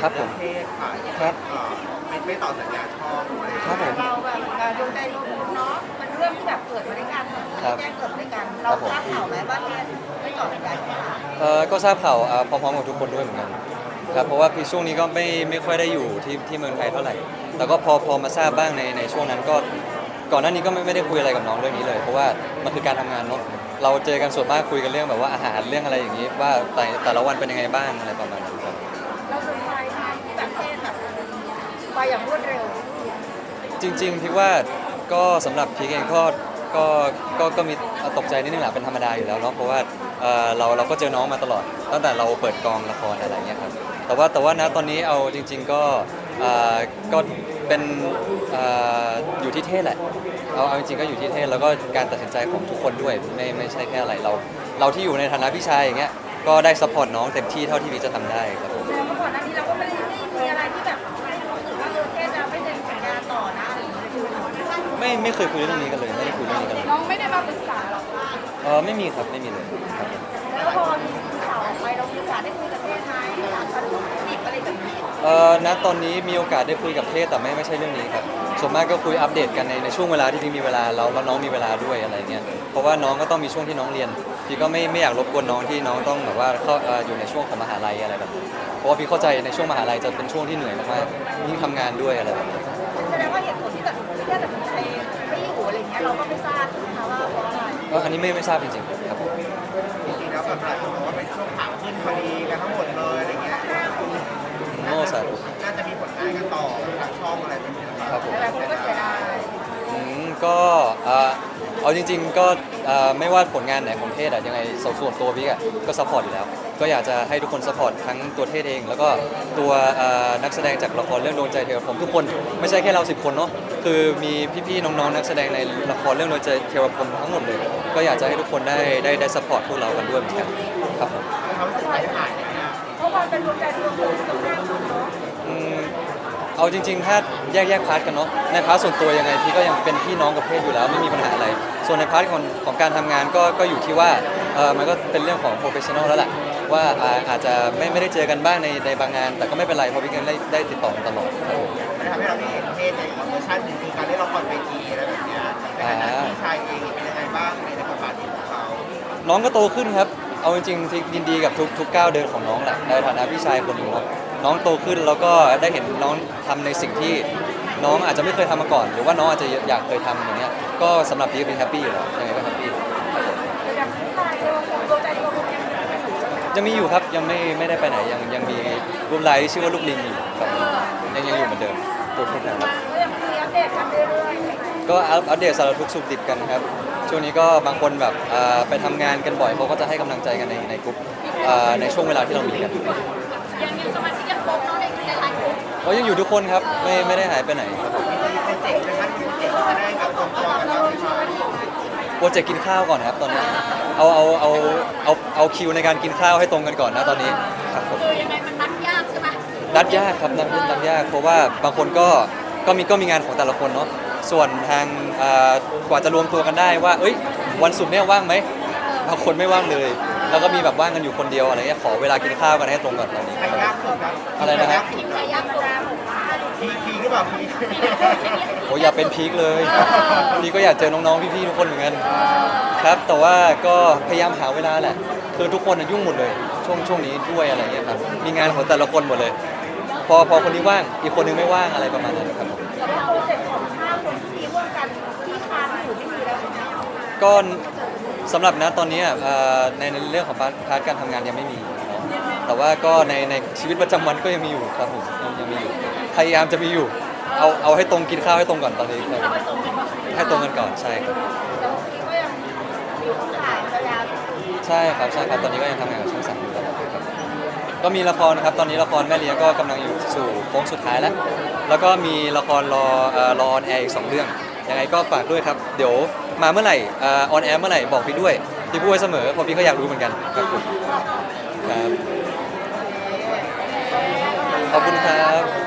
ครับผมเทศค่ะครับเอ่อไม่ไม่ต่อสัญญาช่องอะไรอย่างครัเงี้บยผมเราแบบเอ่อดวงใจรวมคุณเนาะมันเรื่องที่แบบเกิดมาด้วยกันครับแจ้งเกิดมาด้วยกันเราครับผมทราบข่าวไหมว่าที่ไม่ต่อสัญญาช่องเอ่อก็ทราบข่าวอ่าพร้อมๆกับทุกคนด้วยเหมือนกันครับเพราะว่าคือช่วงนี้ก็ไม่ไม่ค่อยได้อยู่ที่ที่เมืองไทยเท่าไหร่แต่ก็พอพอมาทราบบ้างในในช่วงนั้นก็ก่อนหน้านี้ก็ไม่ไม่ได้คุยอะไรกับน้องเรื่องนี้เลย เพราะว่ามันคือการทำงานเนาะเราเจอกันส่วนมากคุยกันเรื่องแบบว่าอาหารเรื่องอะไรอย่างนี้ ว่าแต่แต่ละวันเป็นยังไงบ้างอะไรประมาณนั้นครับ อย่างรวดเร็ว จริงๆพี่ว่าก็สำหรับพีคเองก็ก็ก็ก็มีตกใจนิดนึงแหละเป็นธรรมดาอยู่แล้วเนาะเพราะว่าเอ่อเราเราก็เจอน้องมาตลอด ตั้งแต่เราเปิดกองละครอะไรเงี้ยครับแต่ว่าแต่ว่านะตอนนี้เอาจริง ๆก็เอ่อก็เป็นเอ่ออยู่ที่เทศแหละเอาเอาจริงๆก็อยู่ที่เทศแล้วก็การตัดสินใจของทุกคนด้วยไม่ไม่ใช่แค่อะไรเรา เราที่อยู่ในฐานะพี่ชายอย่างเงี้ยก็ได้ซัพพอร์ตน้องเต็มที่เท่าที่พี่จะทำได้ครับ ไหมคะไม่ไม่เคยคุยเรื่องนี้กันเลยไม่ได้คุยเรื่องนี้กันเลยน้องไม่ได้มาปรึกษาหรอกเออไม่มีครับไม่มีเลยครับแล้วพอมีข่าวออกไปเรามีโอกาสได้คุยกับเทศไหมถามกันทุกดิบอะไรแบบนี้เอ่อณตอนนี้มีโอกาสได้คุยกับเทศแต่ไม่ไม่ใช่เรื่องนี้ครับส่วนมากก็คุยอัปเดตกันในในช่วงเวลาที่พี่มีเวลาแล้วแล้วน้องมีเวลาด้วยอะไรเงี้ยเพราะว่าน้องก็ต้องมีช่วงที่น้องเรียนพี่ก็ไม่ไม่อยากรบกวนน้องที่น้องต้องแบบว่าเข้าเอ่ออยู่ในช่วงของมหาลัยอะไรแบบนี้เพราะว่าพี่เข้าใจในช่วงมหาลัยจะเป็นช่วงที่เหนื่อยมากๆยิ่งทำงานด้วยอะไรแบบนี้ แสดงว่าเหตุผลที่ตัดสินใจตัดสินใจไม่อยู่อะไร เงี้ยเราก็ไม่ทราบใช่ไหมคะว่าเพราะอะไรเอ่ออันนี้ไม่ไม่ทราบจริงๆครับผมจริงๆแล้วแบบหลายคนบอกว่าเป็นช่วงขาขึ้นพอดีกันทั้งหมดเลยอะไรเงี้ยโน่สาธุน่าจะมีผลงานกันต่อทางช่องอะไรแบบนี้นะคครัรับบผมหลายคนก็เสียดายอืมก็เอ่อ เอาจริง ๆ ก็เอ่อไม่ว่าผลงานไหนของเทศอะยังไงส่วนตัวพี่อะก็ซัพพอร์ตอยู่แล้ว ก็อยากจะให้ทุกคนซัพพอร์ตทั้งตัวเทศเอง แล้วก็ตัวเอ่อนักแสดงจากละครเรื่องดวงใจเทวพรหมทุกคนไม่ใช่แค่เราสิบคนเนาะคือมีพี่ๆน้องๆนักแสดงในละครเรื่องดวงใจเทวพรหมทั้งหมดเลย ก็อยากจะให้ทุกคนได้ได้ได้ซัพพอร์ตพวกเรากันด้วยเหมือนกันครับผม เขารู้สึกใจหายเลยนะ เพราะมันเป็นดวงใจดวงคนที่ต้องห้ามคุณเนาะ อืม เอาจริงๆ ถ้าแยกแยกพาร์ทกันเนาะ ในพาร์ทส่วนตัวยังไงพี่ก็ยังเป็นพี่น้องกับเพศอยู่แล้วไม่มีปัญหาอะไร ส่วนในพาร์ทของของการทำงานก็ก็อยู่ที่ว่าเออมันก็เป็นเรื่องของ professional แล้วแหละว่าอ่าอาจจะไม่ไม่ได้เจอกันบ้างในในบางงาน แต่ก็ไม่เป็นไรเพราะพี่กันได้ได้ติดต่อกันตลอดครับผม มันทำให้เราได้เห็นเทศในอีกเวอร์ชันหนึ่งคือการเล่นละครเวทีอะไรแบบเนี้ยในฐานะพี่ชายเองเป็นยังไงบ้างในบทบาทนี้ของเขาน้องก็โตขึ้นครับ เอาจริงๆที่ยินดีกับทุกทุกก้าวเดินของน้องแหละในฐานะพี่ชายคนหนึ่งเนาะ น้องโตขึ้นแล้วก็ได้เห็นน้องทำในสิ่งที่น้องอาจจะไม่เคยทำมาก่อน หรือว่าน้องอาจจะอยากเคยทำอย่างเงี้ยก็สำหรับพี่ก็เป็นแฮปปี้อยู่แล้วยังไงก็แฮปปี้ยังมีอยู่ครับยังไม่ไม่ได้ไปไหนยังยังมีกลุ่มไลน์ที่ชื่อว่าลูกลิงอยู่ครับยังยังอยู่เหมือนเดิมตัวทุกนะครับก็ยังมีอัปเดตกันเรื่อยๆก็อัปเดตสารทุกสุขดิบกันครับช่วงนี้ก็บางคนแบบไปทำงานกันบ่อยเขาก็จะให้กำลังใจกันในในกลุ่มในช่วงเวลาที่เรามีกัน ยังมีสมาชิกยังครบเนาะในในไลน์กลุ่มก็ยังอยู่ทุกคนครับ ไม่ไม่ได้หายไปไหนครับผมมีโปรเจกต์นะครับมีโปรเจกต์ที่จะได้กับตัวตัวกันบ้างไหมครับโปรเจกต์กินข้าวก่อนครับตอนนี้ เอาเอาเอาเอาเอาคิวในการกินข้าวให้ตรงกันก่อนนะตอนนี้ครับผมคือยังไงมันนัดยากใช่ไหมนัดยากครับนัดนัดยากเพราะว่าบางคนก็ก็มีก็มีงานของแต่ละคนเนาะส่วนทางอ่ากว่าจะรวมตัวกันได้ว่า เอ้ยวันศุกร์เนี่ยว่างไหมบางคนไม่ว่างเลย แล้วก็มีแบบว่างกันอยู่คนเดียวอะไรเงี้ยขอเวลากินข้าวกันให้ตรงก่อนตอนนี้ ใครยากสุดครับอะไรนะครับใยากสุดใครยากสุดพีพีหรือเปล่าพีโอ้ยอย่าเป็นพีคเลยพี่ก็อยากเจอน้องๆพี่ๆทุกคนเหมือนกันครับ แต่ว่าก็พยายามหาเวลาแหละคือทุกคนน่ะยุ่งหมดเลย ช่วงช่วงนี้ด้วยอะไรเงี้ยครับมีงานของแต่ละคนหมดเลย พอพอคนนี้ว่างอีกคนนึงไม่ว่างอะไรประมาณนั้นครับผมแต่ว่าโปรเจกต์ของห้าคนที่มีร่วมกันที่ค้างอยู่ไม่มีแล้วใช่ไหมก็ สำหรับนะตอนนี้อะเอ่อในในเรื่องของพาร์ทพาร์ทการทำงานยังไม่มีเนาะแต่ว่าก็ในในชีวิตประจำวันก็ยังมีอยู่ครับผมยังยังมีอยู่พยายามจะมีอยู่ เอาเอาให้ตรงกินข้าวให้ตรงก่อนตอนนี้ครับเราไปตรงกันว่าให้ตรงกันก่อนใช่ครับแล้วพี่ก็ยังอยู่ข้างหลังยาวใช่ครับใช่ครับตอนนี้ก็ยังทำงานกับช่องสามอยู่ตลอดครับก็มีละครนะครับตอนนี้ละครแม่เลี้ยงก็กำลังอยู่สู่โค้งสุดท้ายแล้ว แล้วก็มีละครรอเอ่อรอออนแอร์อีกสองเรื่องยังไงก็ฝากด้วยครับ เดี๋ยว มาเมื่อไหร่ออนแอร์เมื่อไหร่บอกพี่ด้วยพี่พูดไว้เสมอเพราะพี่ก็อยากรู้เหมือนกันครับผมครับขอบคุณครับ